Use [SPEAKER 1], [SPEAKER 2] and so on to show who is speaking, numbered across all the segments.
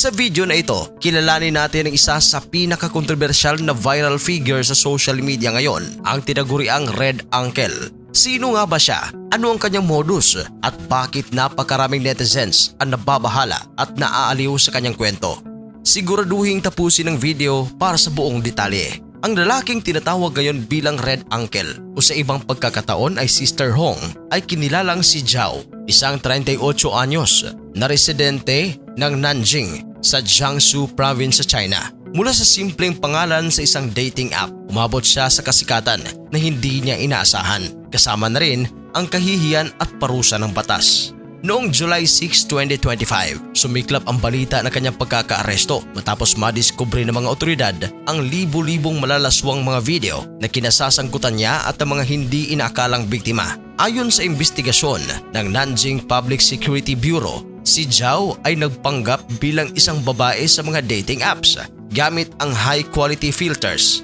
[SPEAKER 1] Sa video na ito, kilalanin natin ang isa sa pinaka-controversial na viral figure sa social media ngayon, ang tinaguriang Red Uncle. Sino nga ba siya? Ano ang kanyang modus? At bakit napakaraming netizens ang nababahala at naaaliw sa kanyang kwento? Siguraduhin tapusin ang video para sa buong detalye. Ang lalaking tinatawag ngayon bilang Red Uncle o sa ibang pagkakataon ay Sister Hong ay kinilalang si Zhao, isang 38 anyos na residente ng Nanjing sa Jiangsu province sa China. Mula sa simpleng pangalan sa isang dating app, umabot siya sa kasikatan na hindi niya inaasahan. Kasama na rin ang kahihiyan at parusa ng batas. Noong July 6, 2025, sumiklap ang balita ng kanyang pagkakaaresto matapos madiskubre ng mga otoridad ang libu-libong malalaswang mga video na kinasasangkutan niya at ang mga hindi inaakalang biktima. Ayon sa investigasyon ng Nanjing Public Security Bureau, si Zhao ay nagpanggap bilang isang babae sa mga dating apps gamit ang high quality filters,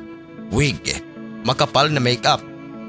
[SPEAKER 1] wig, makapal na makeup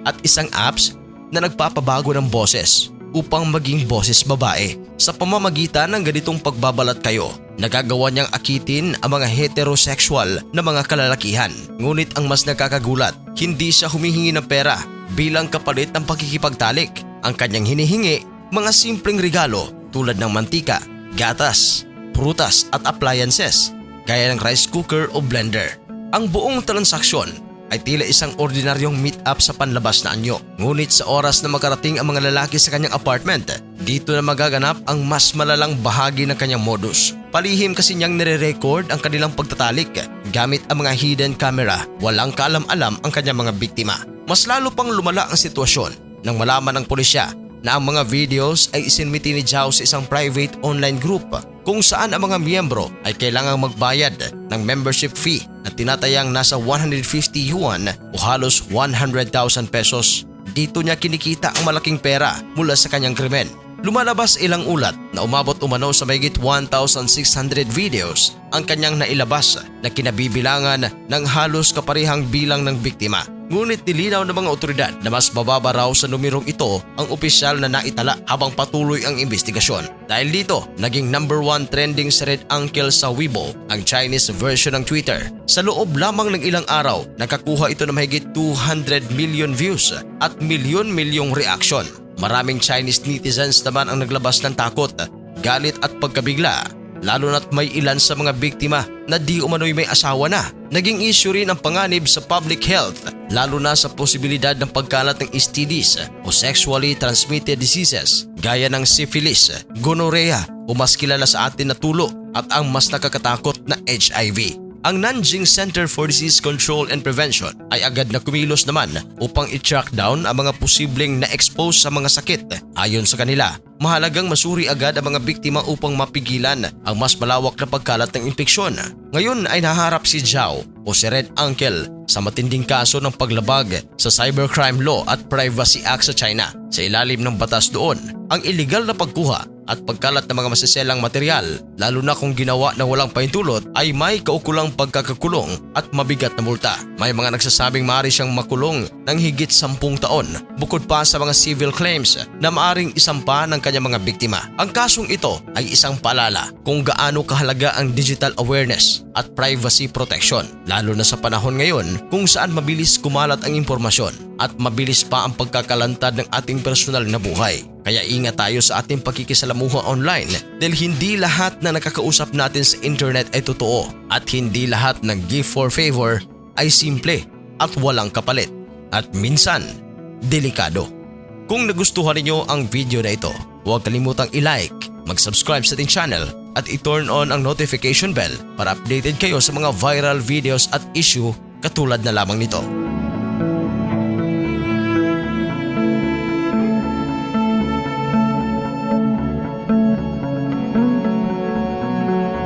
[SPEAKER 1] at isang apps na nagpapabago ng boses upang maging boses babae. Sa pamamagitan ng ganitong pagbabalat kayo, nagagawa niyang akitin ang mga heterosexual na mga kalalakihan. Ngunit ang mas nakakagulat, hindi siya humihingi ng pera bilang kapalit ng pakikipagtalik. Ang kanyang hinihingi, mga simpleng regalo tulad ng mantika, gatas, prutas at appliances gaya ng rice cooker o blender. Ang buong transaksyon ay tila isang ordinaryong meet-up sa panlabas na anyo. Ngunit sa oras na makarating ang mga lalaki sa kanyang apartment, dito na magaganap ang mas malalang bahagi ng kanyang modus. Palihim kasi niyang nire-record ang kanilang pagtatalik gamit ang mga hidden camera. Walang kaalam-alam ang kanyang mga biktima. Mas lalo pang lumala ang sitwasyon nang malaman ng pulisya na ang mga videos ay isinmiti ni Zhao sa isang private online group kung saan ang mga miyembro ay kailangang magbayad ng membership fee na tinatayang nasa 150 yuan o halos 100,000 pesos. Dito niya kinikita ang malaking pera mula sa kanyang krimen. Lumalabas ilang ulat na umabot umano sa mayigit 1,600 videos ang kanyang nailabas na kinabibilangan ng halos kaparihang bilang ng biktima. Ngunit nilinaw ng mga otoridad na mas bababa raw sa numerong ito ang opisyal na naitala habang patuloy ang investigasyon. Dahil dito, naging number one trending sa Red Uncle sa Weibo, ang Chinese version ng Twitter. Sa loob lamang ng ilang araw, nakakuha ito ng mahigit 200 million views at milyon-milyong reaction. Maraming Chinese netizens naman ang naglabas ng takot, galit at pagkabigla lalo na't may ilan sa mga biktima na di umano'y may asawa na. Naging issue rin ang panganib sa public health lalo na sa posibilidad ng pagkalat ng STDs o sexually transmitted diseases gaya ng syphilis, gonorrhea o mas kilala sa atin na tulo at ang mas nakakatakot na HIV. Ang Nanjing Center for Disease Control and Prevention ay agad na kumilos naman upang i-track down ang mga posibleng na-expose sa mga sakit. Ayon sa kanila, mahalagang masuri agad ang mga biktima upang mapigilan ang mas malawak na pagkalat ng impeksyon. Ngayon ay naharap si Zhao o si Red Uncle sa matinding kaso ng paglabag sa Cybercrime Law at Privacy Act sa China. Sa ilalim ng batas doon, ang illegal na pagkuha at pagkalat ng mga masiselang material lalo na kung ginawa na walang paintulot ay may kaukulang pagkakakulong at mabigat na multa. May mga nagsasabing maaari siyang makulong ng higit sampung taon bukod pa sa mga civil claims na maaring isampa ng kanyang mga biktima. Ang kasong ito ay isang paalala kung gaano kahalaga ang digital awareness at privacy protection lalo na sa panahon ngayon kung saan mabilis kumalat ang impormasyon at mabilis pa ang pagkakalantad ng ating personal na buhay. Kaya ingat tayo sa ating pakikisalamuha online dahil hindi lahat na nakakausap natin sa internet ay totoo at hindi lahat ng gift for favor ay simple at walang kapalit at minsan delikado. Kung nagustuhan ninyo ang video na ito, huwag kalimutang i-like, mag-subscribe sa ating channel at i-turn on ang notification bell para updated kayo sa mga viral videos at issue katulad na lamang nito.